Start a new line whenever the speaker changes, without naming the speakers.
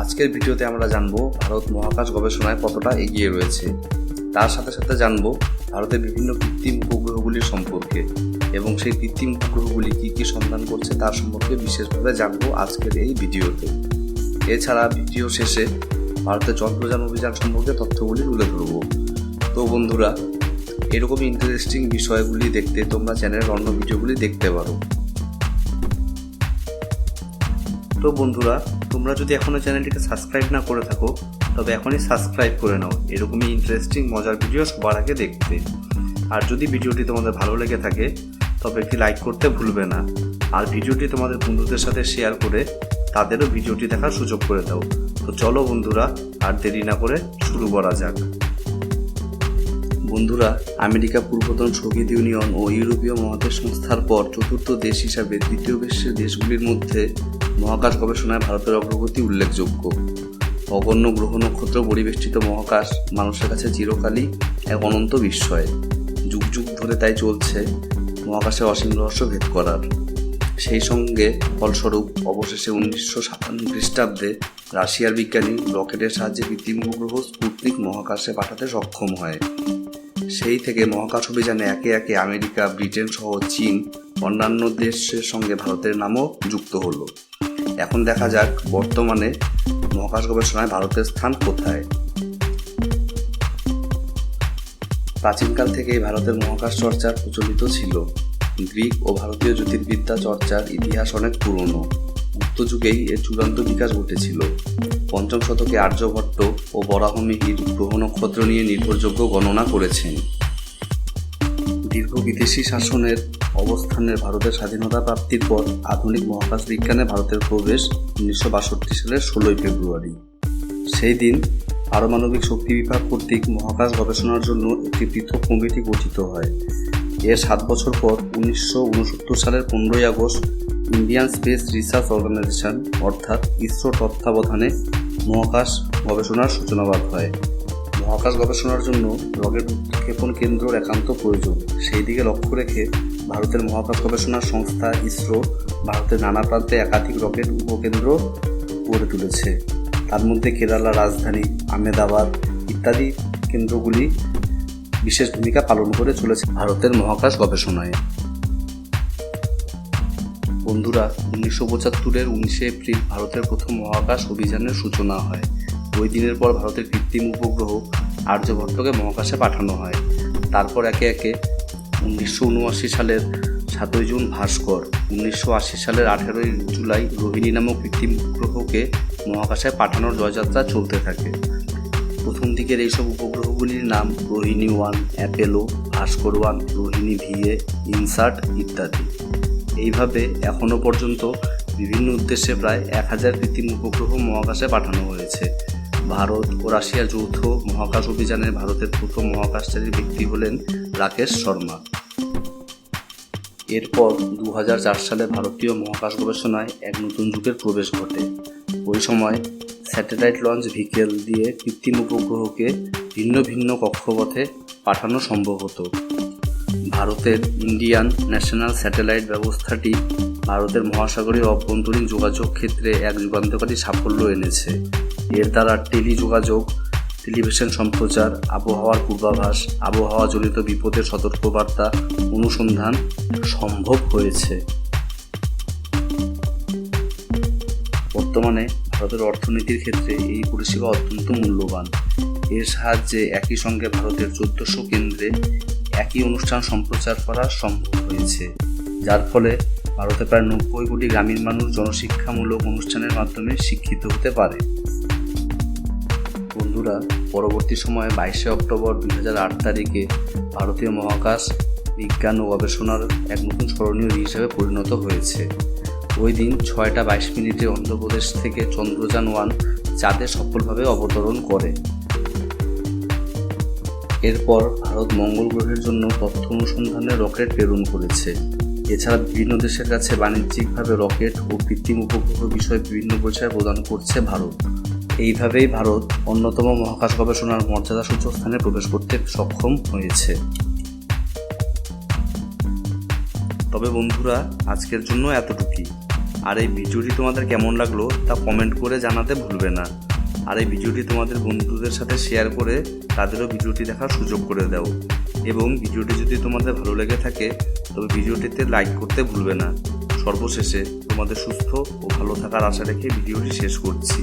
আজকের ভিডিওতে আমরা জানব ভারত মহাকাশ গবেষণায় কতটা এগিয়ে রয়েছে। তার সাথে সাথে জানব ভারতের বিভিন্ন কৃত্রিম উপগ্রহগুলির সম্পর্কে এবং সেই কৃত্রিম উপগ্রহগুলি কী কী সন্ধান করছে তার সম্পর্কে বিশেষভাবে জানব আজকের এই ভিডিওতে। এছাড়া ভিডিও শেষে ভারতের চন্দ্রযান অভিযান সম্পর্কে তথ্যগুলি তুলে ধরবো তো বন্ধুরা এরকম ইন্টারেস্টিং বিষয়গুলি দেখতে তোমরা চ্যানেলের অন্য ভিডিওগুলি দেখতে পারো। তো বন্ধুরা তোমরা যদি এখনও চ্যানেলটিকে সাবস্ক্রাইব না করে থাকো, তবে এখনই সাবস্ক্রাইব করে নাও। এরকমই ইন্টারেস্টিং মজার ভিডিও সবার আগে দেখতে। আর যদি ভিডিওটি তোমাদের ভালো লেগে থাকে, তবে একটি লাইক করতে ভুলবে না। আর ভিডিওটি তোমাদের বন্ধুদের সাথে শেয়ার করে তাদেরও ভিডিওটি দেখার সুযোগ করে দাও। তো চলো বন্ধুরা, আর দেরি না করে শুরু করা যাক। বন্ধুরা, আমেরিকা পূর্বতন সোভিয়েত ইউনিয়ন ও ইউরোপীয় মহাদেশ সংস্থার পর চতুর্থ দেশ হিসাবে দ্বিতীয় বিশ্বের দেশগুলির মধ্যে মহাকাশ গবেষণায় ভারতের অগ্রগতি উল্লেখযোগ্য। অগণ্য গ্রহ নক্ষত্র পরিবেষ্টিত মহাকাশ মানুষের কাছে চিরকালই এক অনন্ত বিস্ময়। যুগ যুগ ধরে তাই চলছে মহাকাশে অসীম রহস্য ভেদ করার। সেই সঙ্গে ফলস্বরূপ অবশেষে উনিশশো সাতান্ন খ্রিস্টাব্দে রাশিয়ার বিজ্ঞানী রকেটের সাহায্যে কৃত্রিম উপগ্রহ স্পুটনিক মহাকাশে পাঠাতে সক্ষম হয়। সেই থেকে মহাকাশ অভিযানে একে একে আমেরিকা, ব্রিটেন সহ চীন, অন্যান্য দেশের সঙ্গে ভারতের নামও যুক্ত হলো। এখন দেখা যাক বর্তমানে মহাকাশ গবেষণায় ভারতের স্থান কোথায়। প্রাচীনকাল থেকেই ভারতের মহাকাশ চর্চার প্রচলিত ছিল। গ্রিক ও ভারতীয় জ্যোতির্বিদ্যা চর্চার ইতিহাস অনেক পুরনো। গুপ্ত যুগেই এর চূড়ান্ত বিকাশ ঘটেছিল। পঞ্চম শতকে আর্যভট্ট ও বরাহমিহির গ্রহ নক্ষত্র নিয়ে নির্ভরযোগ্য গণনা করেছেন। দীর্ঘ বিদেশি শাসনের অবস্থানের ভারতের স্বাধীনতা প্রাপ্তির পর আধুনিক মহাকাশ বিজ্ঞানে ভারতের প্রবেশ উনিশশো বাষট্টি সালের ষোলোই ফেব্রুয়ারি। সেই দিন পারমাণবিক শক্তি বিভাগ কর্তৃক মহাকাশ গবেষণার জন্য একটি পৃথক কমিটি গঠিত হয়। এর সাত বছর পর উনিশশো উনসত্তর সালের পনেরোই August Indian space research organisation অর্থাৎ ইসরো তত্ত্বাবধানে মহাকাশ গবেষণার সূচনাবাদ হয়। মহাকাশ গবেষণার জন্য রকেট উৎক্ষেপণ কেন্দ্রর একান্ত প্রয়োজন। সেই দিকে লক্ষ্য রেখে ভারতের মহাকাশ গবেষণা সংস্থা ইসরো ভারতের নানা প্রান্তে একাধিক রকেট উপকেন্দ্র গড়ে তুলেছে। তার মধ্যে কেরালা রাজধানী, আহমেদাবাদ ইত্যাদি কেন্দ্রগুলি বিশেষ ভূমিকা পালন করে চলেছে ভারতের মহাকাশ গবেষণায়। বন্ধুরা, উনিশশো পঁচাত্তরের উনিশে এপ্রিল ভারতের প্রথম মহাকাশ অভিযানের সূচনা হয়। ওই দিনের পর ভারতের কৃত্রিম উপগ্রহ আর্যভট্টকে মহাকাশে পাঠানো হয়। তারপর একে একে উনিশশো উনআশি সালের সাতই জুন ভাস্কর, উনিশশো আশি সালের আঠেরোই জুলাই রোহিণী নামক কৃত্রিম উপগ্রহকে মহাকাশে পাঠানোর জয়যাত্রা চলতে থাকে। প্রথম দিকের এইসব উপগ্রহগুলির নাম Rohini one, Apple, Bhaskara one, Rohini VA INSAT ইত্যাদি। এইভাবে এখনও পর্যন্ত বিভিন্ন উদ্দেশ্যে প্রায় এক হাজার কৃত্রিম উপগ্রহ মহাকাশে পাঠানো হয়েছে। ভারত ও রাশিয়ার যৌথ মহাকাশ অভিযানে ভারতের প্রথম মহাকাশচারী ব্যক্তি হলেন রাকেশ শর্মা। এরপর দু হাজার চার সালে ভারতীয় মহাকাশ গবেষণায় এক নতুন যুগের প্রবেশ ঘটে। ওই সময় স্যাটেলাইট লঞ্চ ভিকেল দিয়ে কৃত্রিম উপগ্রহকে ভিন্ন ভিন্ন কক্ষপথে পাঠানো সম্ভব হতো। ভারতের ইন্ডিয়ান ন্যাশনাল স্যাটেলাইট ব্যবস্থাটি ভারতের মহাসাগরীয় অভ্যন্তরীণ যোগাযোগ ক্ষেত্রে এক যুগান্তকারী সাফল্য এনেছে। এর দ্বারা টেলি যোগাযোগ টেলিভিশন সম্প্রচার, আবহাওয়ার পূর্বাভাস আবহাওয়া আবহাওয়াজনিত বিপদের সতর্কবার্তা, অনুসন্ধান সম্ভব হয়েছে। বর্তমানে ভারতের অর্থনীতির ক্ষেত্রে এই পরিষেবা অত্যন্ত মূল্যবান। এর সাহায্যে একই সঙ্গে ভারতের চোদ্দশো কেন্দ্রে একই অনুষ্ঠান সম্প্রচার করা সম্ভব হয়েছে। যার ফলে ভারতে প্রায় নব্বই কোটি গ্রামীণ মানুষ জনশিক্ষামূলক অনুষ্ঠানের মাধ্যমে শিক্ষিত হতে পারে। বন্ধুরা, পরবর্তী সময়ে বাইশে অক্টোবর দুই হাজার আট তারিখে ভারতীয় মহাকাশ বিজ্ঞান ও গবেষণার এক নতুন স্মরণীয় দিন হিসাবে পরিণত হয়েছে। ওই দিন ছয়টা বাইশ মিনিটে অন্ধ্রপ্রদেশ থেকে চন্দ্রযান ওয়ান চাঁদে সফলভাবে অবতরণ করে। এরপর ভারত মঙ্গল গ্রহের জন্য তথ্য অনুসন্ধানে রকেট প্রেরণ করেছে। এছাড়া বিভিন্ন দেশের কাছে বাণিজ্যিকভাবে রকেট ও কৃত্রিম উপগ্রহ বিষয়ে বিভিন্ন পরিচয় প্রদান করছে ভারত। এইভাবেই ভারত অন্যতম মহাকাশ গবেষণার মর্যাদাসূচক স্থানে প্রবেশ করতে সক্ষম হয়েছে। তবে বন্ধুরা, আজকের জন্য এতটুকুই। আর এই ভিডিওটি তোমাদের কেমন লাগল তা কমেন্ট করে জানাতে ভুলবে না। আর এই ভিডিওটি তোমাদের বন্ধুদের সাথে শেয়ার করে তাদেরও ভিডিওটি দেখার সুযোগ করে দাও। এবং ভিডিওটি যদি তোমাদের ভালো লেগে থাকে, তবে ভিডিওটিতে লাইক করতে ভুলবে না। সর্বশেষে তোমাদের সুস্থ ও ভালো থাকার আশা রেখে ভিডিওটি শেষ করছি।